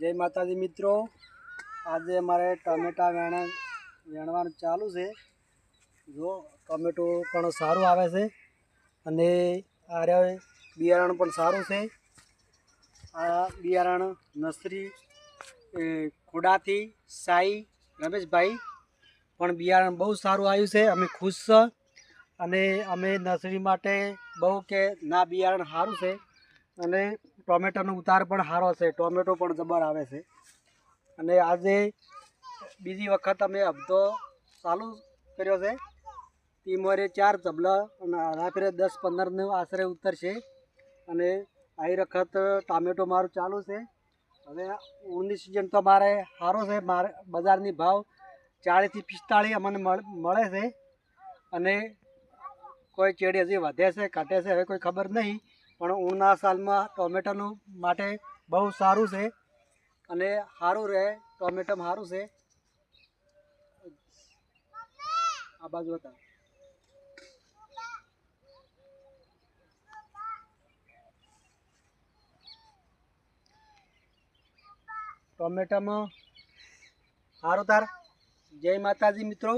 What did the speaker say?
જય માતાજી મિત્રો. આજે અમારે ટમેટા વેણ, વેણવાનું ચાલુ છે. જો ટમેટો પણ સારું આવે છે અને આ બિયારણ પણ સારું છે. આ બિયારણ નર્સરી ખોડાથી સાઈ રમેશભાઈ પણ બિયારણ બહુ સારું આવ્યું છે. અમે ખુશ છ અને અમે નર્સરી માટે બહુ કે ના બિયારણ સારું છે. અને ટોમેટોનો ઉતાર પણ સારો છે. ટોમેટો પણ જબર આવે છે. અને આજે બીજી વખત અમે હપ્તો ચાલુ કર્યો છે. ટીમોરે ચાર તબલા અને રાત્રે દસ પંદરનું આશરે ઉતરશે. અને આવી વખત ટામેટો મારું ચાલુ છે. હવે ઊંડી સિઝન તો મારે સારો છે. મારે બજારની ભાવ ચાળીસથી પિસ્તાળીસ અમને મળે છે. અને કોઈ ચેડી હજી વધે છે, ઘટે છે, હવે કોઈ ખબર નહીં. પણ ઉણના સાલમાં ટોમેટાનું માટે બહુ સારું છે અને સારું રહે ટોમેટો સારું છે. આ બાજુ હતા ટોમેટામાં સારું તાર. જય માતાજી મિત્રો.